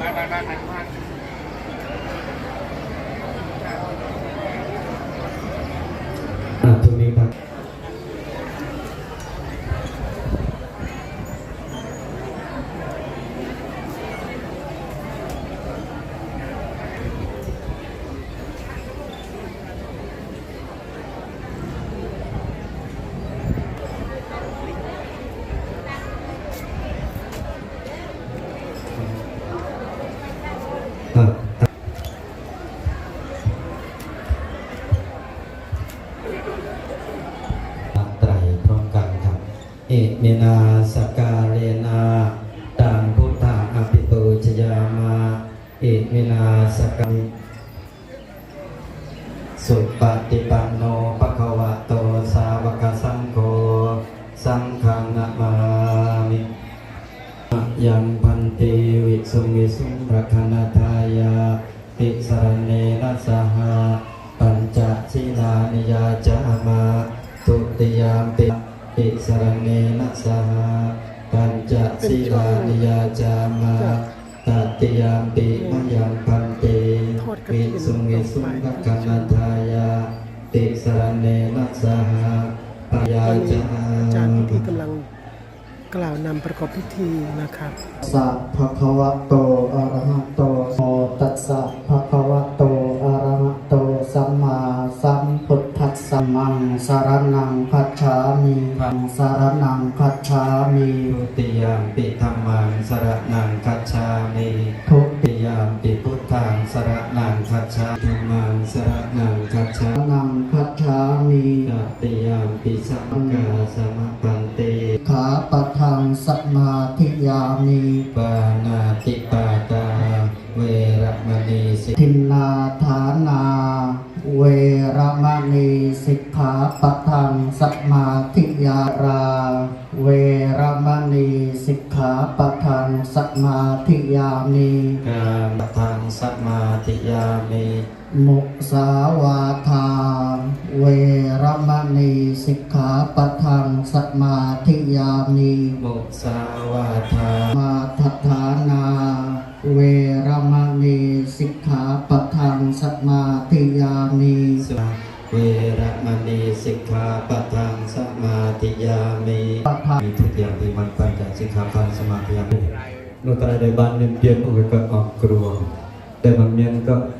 มามามา มนาสกกาเรนาตังพุทธาอภิปูชยามาเอเมนาสกกาสุปฏิปันโนภะควะโตสาวกสังโฆสังฆนะมามิยังพันติวิสุงวิสุงรักนา สหปัญญาจาอาจารย์ที่กำลังกล่าวนำประกอบพิธีนะครับสัพพะคะวะโตอะระหะโตโมตัสสะภะคะวะโตอะระหะโตสัมมาสัมพุทธัสสะมังสารนังคัจฉามิธังสารนังคัจฉามิทุติยามปิธรรมังสรนังคัจฉามิทุติยามปิพุทธังสารนังคัจฉามิธัมมังสรนัง สารนังคัจฉามิตติยามปิสัมกาสมปันติขาปะทังสมาธิยามิปานาติปาตา เวรมณีสิทินนาฐานา เวรมณีสิกขาปะทังสมาธิยารา เวรมณีสิกขาปะทังสมาธิยามิกามทังสมาธิยามิ มุสาวาทา เวรมณีสิกขาปะทังสมาธิยามิมุสาวาทา มาทัฏฐานา เวรมณีสิกขาปะทังสมาธิยามิสุเวรมณีสิกขาปะทังสมาธิยามิปะทังมีทุกอย่างที่มันไปจากสิกขาพันสมาธิยามินุตราได้บ้านเนียนเปลี่ยนอุปกรณ์ออกกรวงแต่บางเมียนก็ได้บ้านออกอุปโลกสุดเนี่ยบัดขอบคุณนะตอนมงกิ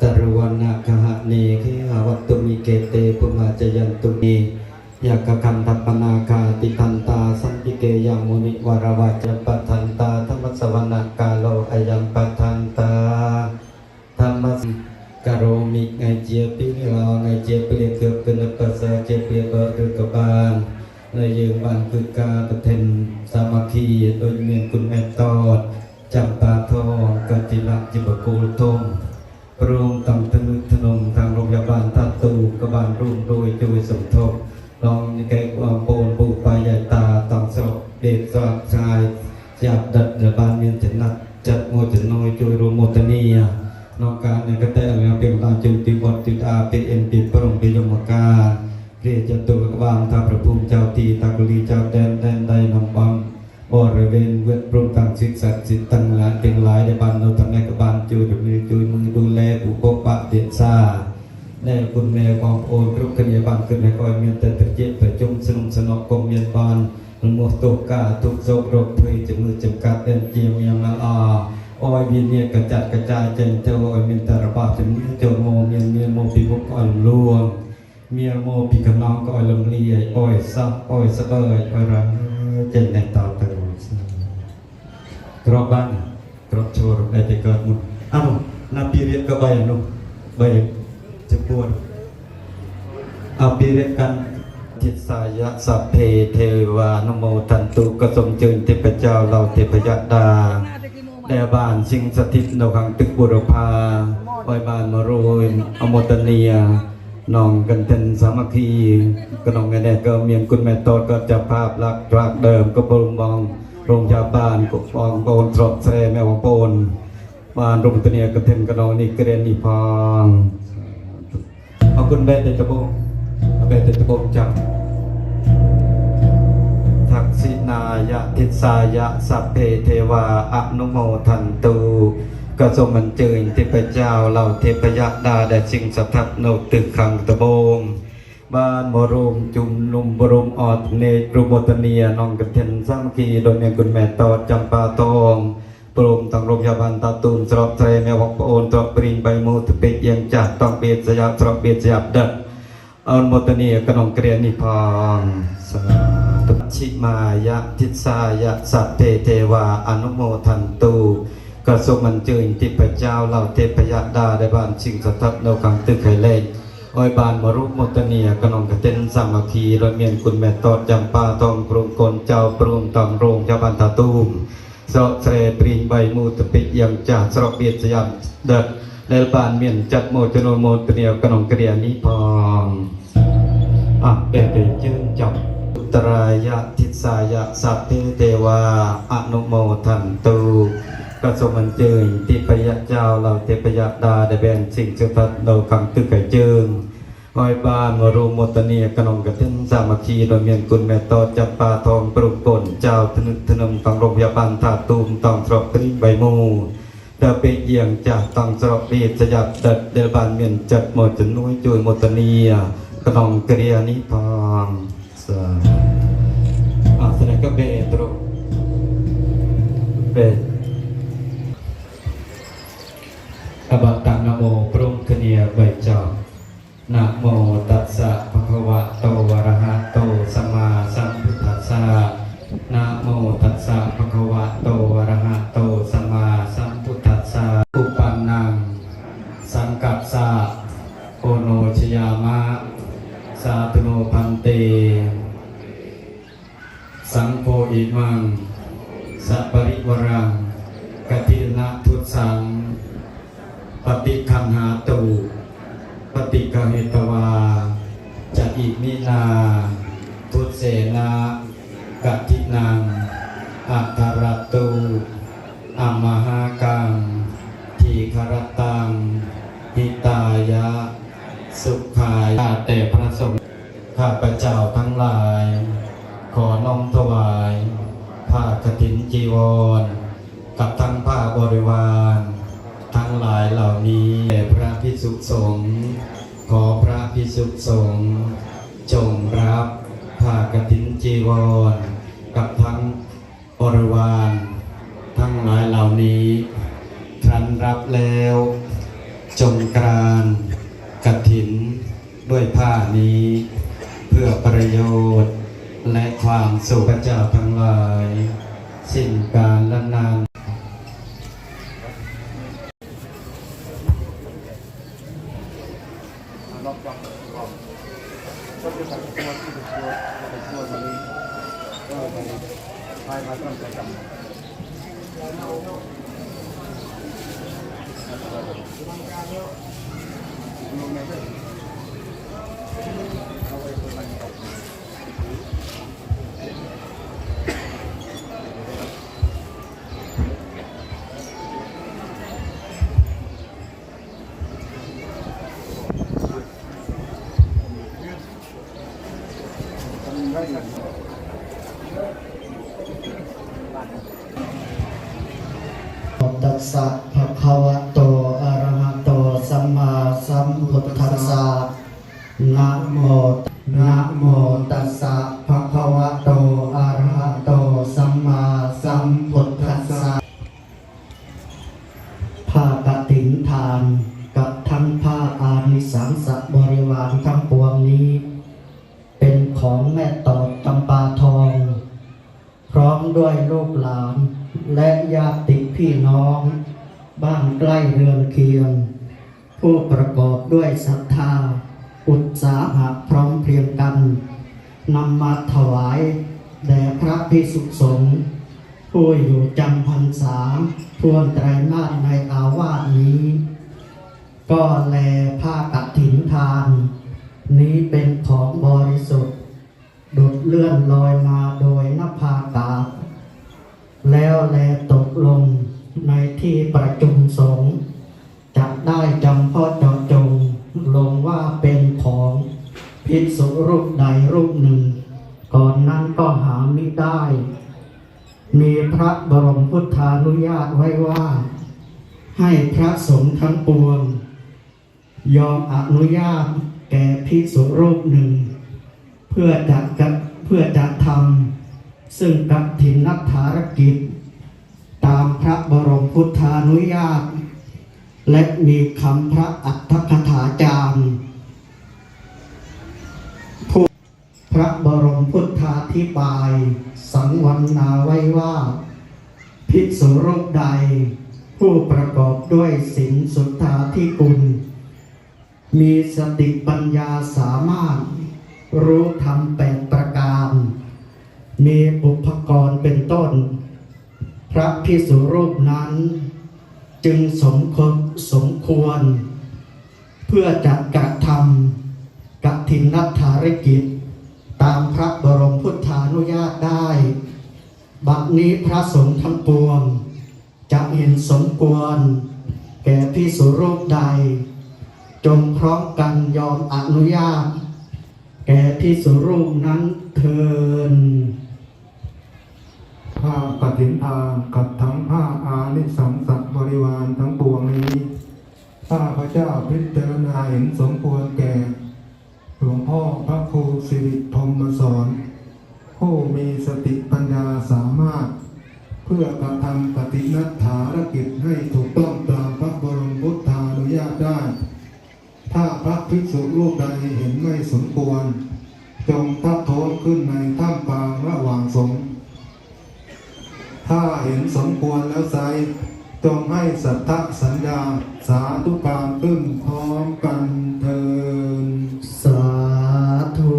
ตรวนาคหะเนขิหาวัตตุมิเกเตปุมาจยันตุมียากคันทัปนาคาติทันตาสัมปิเกยังมุนิวารวัจปัทันตาธรรมสวรรกาโลอายัมปัทันตาธรรมสกโรมิไงเจียปิลอไงเจียเปลียเกือบเป็นปัสสะเจียเปลียบดุกบาลในยืงบันคือกาปเทนสามัคคีโดยเมียนคุณแม่ตอดจำปาทองกติลักจิบกูลทง รุงตำทนุถนนทางโรงพยาบาลทัตตูกบาลรุ่มโดยจุยสมทบลองแกความโปนปูปายายตาต้องสอบเด็กสอบชายจับดัดระบานเมียนจนัดจัดโมจนอยจุยรวมโมตเนียนอกการในกระแตเรือเป็นตามจึงติวัดติดอาเป็นเอ็นติปรงปิยมกาเรียจตุกบางทาพระภูมิเจ้าตีตากลีเจ้าแดนแดนใดนำบังบริเวณเวทปรุงต่างสิทธิ์สิทธิ์ตั้งหลายเป็นหลายในบ้านเราทำในกบานจูดมือมือดู แลผู้ปกปะเดียนซาแน่คุณแม่ของโอนรุกขยาบานขึ้นในคอยเมียนแต่ตะเจ็บแต่จงสนุกสนอกกมเมียนบานมันมัวตกกาทุกโศกโรคเพยจมือจำกัดเดินเจียมยังละอาโอ้ยวินเนี่ยกระจัดกระจายเจนเจ้าโอ้ยเมินตาระบาดจนเจ้าโมเมียนเมียนโมปีบุกอ่อนลวงเมียโมปีกำนองก็อ่อยลำเลียโอ้ยซับโอ้ยสะเบยโอ้ยรังเจนในตาตรูกรอบบ้านกรอบโชว์ได้แต่เกิดมุนอ้าว นาปีเรียกก็ใบนุใบจะปวดเอาปีเรียกกันจิตสายะสัพเพเทวานโมทันตุกสมเจิญเทพเจ้าเราเทพยดาแด่บานสิงสถิตนขังตึกบุรพาปอยบานมโรยอมตเนียนองกันเป็นสามัคคีกนองแม่แน่ก็เมียนคุณแม่โตดก็จะภาพลักษณ์รักเดิมก็ปรุงบองโรงพยาบาลกุฟองโกนตรอกแสรแม่วังโปน บานโรงตเนียก็เต็มกระนองนี่เกรนนี่พองขอบคุณแม่เดชบงแม่เดชบงจังทักษินายะทิสายะสัพเพเทวาอนุโมทันตูก็ทรงมันเจยเทพเจ้าเหล่าเทพยดาแด่สิ่งสัทธัโนตึกขังตะโบงบ้านบรมจุมนุมบรมออดเนตรุโมตเนียนองกระเทนสามคีโดยเมียคุณแม่ตอดจำปาทอง ปรมตังโรงพยาบาลตาตูมสรอบเทรแม่วอกโอนตรอบปริงใบมูตปิกยังจัดต้องเบียดสยับตรอบเบียดสยับดัดอนุโมทนีกนองเกรียนนิพพานสาธุชิมายะทิสายะสัพเพเทวาอนุโมทันตูกระสมันเจิญที่พเจ้าเหล่าเทพยดาได้บานสิ่งสัทธัตโนคังตึกไข่เล็กอ้อยบานมรุโมทนีกนองกระเต็นสามัคคีโดยเมียนคุณแม่ตอดจำปาท สระเสรปริงใบมูตปิยังจ่าสระเบียดสยามเดิดในบานเมียนจัดโมจโนโมตเนียวกนองเกรียนิพพานอะเปเปจึงจับอุตรายะทิสายะสัพเพเทวาอนุโมทันตุกระสมันเจิงติปยะเจ้าเราเทพยะดาได้แบนสิ่งสุทัดเราคังตึกไก่เจิง ออยบานมรูโมตเนียกนองกระเทนสามัคคีโดยเมียนกุลแม่ตอจับปาทองปรุกกลเจ้าทนึกทนมฟังโรงพยาบาลถาตูมตองตรอกตรีใบมูเดาไปเอียงจากตังสรบเรียดสยับดัดเดลบานเมียนจัดหมดจนุ้ยจุยโมตเนียกนองเกรียนิพานสาอาสนกเบตรเบตอบัตตนโมปรุงคเนียใบจอบ นะโมตัสสะภะคะวะโตอะระหะโตสัมมาสัมพุทธัสสะนะโมตัสสะภะคะวะโตอะระหะโตสัมมาสัมพุทธัสสะอุปันนัง สังกัปสะโอโนชยามะ สาธุโนพันเต สังโฆอิมัง สัปริวรังกตินะทุตสัง ปฏิคันหาตู ฏิกเหตวาจะอิมินา ทุเสนากัตินังอัตรตูอมหากัง ทีครตัง หิตายะ สุขายาแต่พระสงฆ์ข้าพเจ้าทั้งหลาย ขอน้อมถวายผ้ากฐินจีวร กับทั้งผ้าบริวาร ทั้งหลายเหล่านี้แด่พระพิสุสงฆ์ขอพระพิสุสงฆ์จงรับผ้ากฐินจีวร กับทั้งบริวารทั้งหลายเหล่านี้ครั้นรับแล้ว จงกรานกถินด้วยผ้านี้ เพื่อประโยชน์และความสุขพระเจ้าทั้งหลาย สิ้นการละนาน ตั นะโมนะโมตัสสะภะคะวะโตอะระหะโตสัมมาสัมพุทธัสสะผ้ากฐินทานกับทั้งผ้าอานิสังสบริวารทั้งปวงนี้ เป็นของแม่ตอดจำปาทอง พร้อมด้วยลูกหลาน และญาติพี่น้อง บ้านใกล้เรือนเคียง ผู้ประกอบด้วยศรัทธา อุตสาหะพร้อมเพรียงกันนำมาถวายแด่พระพิสุสงฆ์ผู้อยู่จำพรรษาทวนไตรมาสในอาวาสนี้ ก็แลผ้ากัถินทาน นี้เป็นของบริสุทธิ์ดุดเลื่อนลอยมาโดยนภาอากาแล้วแลตกลงในที่ประชุมสงฆ์ มีพระบรมพุทธานุญาตไว้ว่า ให้พระสงฆ์ทั้งปวง ยอมอนุญาตแก่ภิกษุรูปหนึ่ง เพื่อจะกะเพื่อจะทำซึ่งกับถินนักธารกิจ ตามพระบรมพุทธานุญาต และมีคำพระอัฏฐคถาจารย์ ระบรมพุทธาธิบาย สังวรนาไว้ว่า ภิกษุรูปใด ผู้ประกอบด้วยศีลสุทธาธิกุลมีสติปัญญาสามารถ รู้ธรรมแปดประการ มีอุปกรณ์เป็นต้น พระพิสุรูปนั้น จึงสมควรสมควร เพื่อจัดกระทำกฐินนัทธารกิจ ตามพระบรมพุทธานุญาตได้ บัดนี้พระสงฆ์ทั้งปวงจะเห็นสมควร แก่พิสุรูปใด จงพร้อมกันยอมอนุญาต แก่พิสุรูปนั้นเทินผ้ากฐินทานกับทั้งผ้าอานิสงสัตบริวารทั้งปวงนี้ข้าพระเจ้าพิจารณาเห็นสมควรแก่ หลวงพ่อพระครู สิริพรมสอนผู้มีสติปัญญาสามารถ เพื่อกระทำปฏินัตถารกิจให้ถูกต้องตามพระบรมพุทธานุญาตได้ ถ้าพระภิกษุรูปใดเห็นไม่สมควร จงทักท้วงขึ้นในท่ามกลางระหว่างสงฆ์ถ้าเห็นสมควรแล้วไซจงให้สัทธสัญญาสาธุการขึ้นพร้อมกัน สาธุ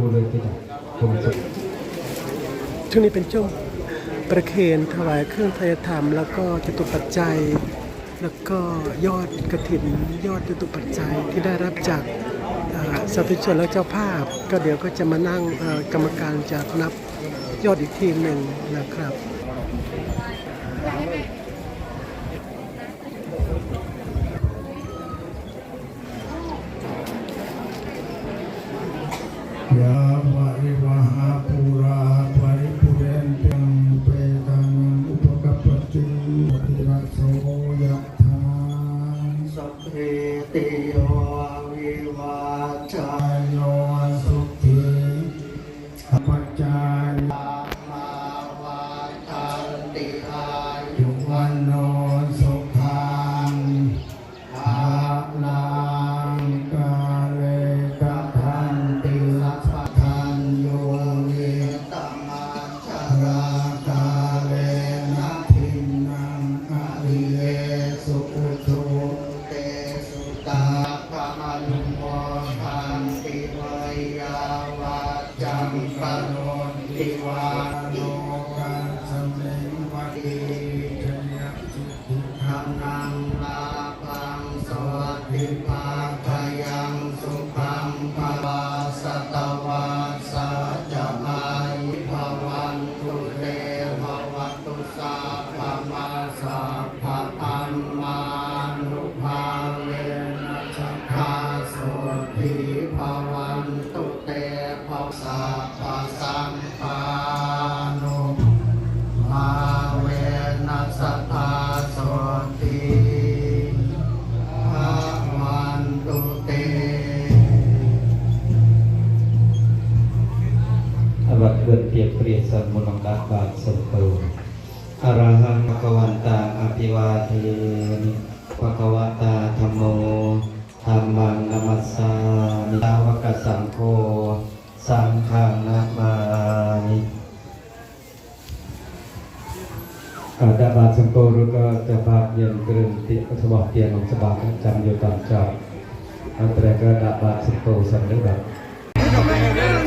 รู้เลยที่ไหนผมจะ ช่วงนี้เป็นช่วงประเคนถวายเครื่องทายธรรม แล้วก็จตุปัจจัย แล้วก็ยอดกระถินยอดจตุปัจจัยที่ได้รับจากสาธุชนและเจ้าภาพ ก็เดี๋ยวก็จะมานั่งกรรมการจะนับยอดอีกทีหนึ่งนะครับ ปัจจา จังกะโนติวาโนกันสมเด็จวัดดีชยสุขิทานังลาพังสวัสดิภาคยังสุขังภาวาสตวาสาจะอายุภวันตุเตภวัตุสาภมาสาภอันมานุภาเวนะชัคาโสติภวันตุเตภวสา เปรียบเสมุนกับบาสุตุอรหังภควันตาอภิวาทินปะกวตาธรรมโมธรรมังนมัสสามิทาวกสังโฆสังฆนามานิดาบาสังโฆรุก็จะบาเย็นกรึนติสวับเตียนของสบาจำโยตัมจอบอันตรก็ดาบาสังโฆสันเดบาต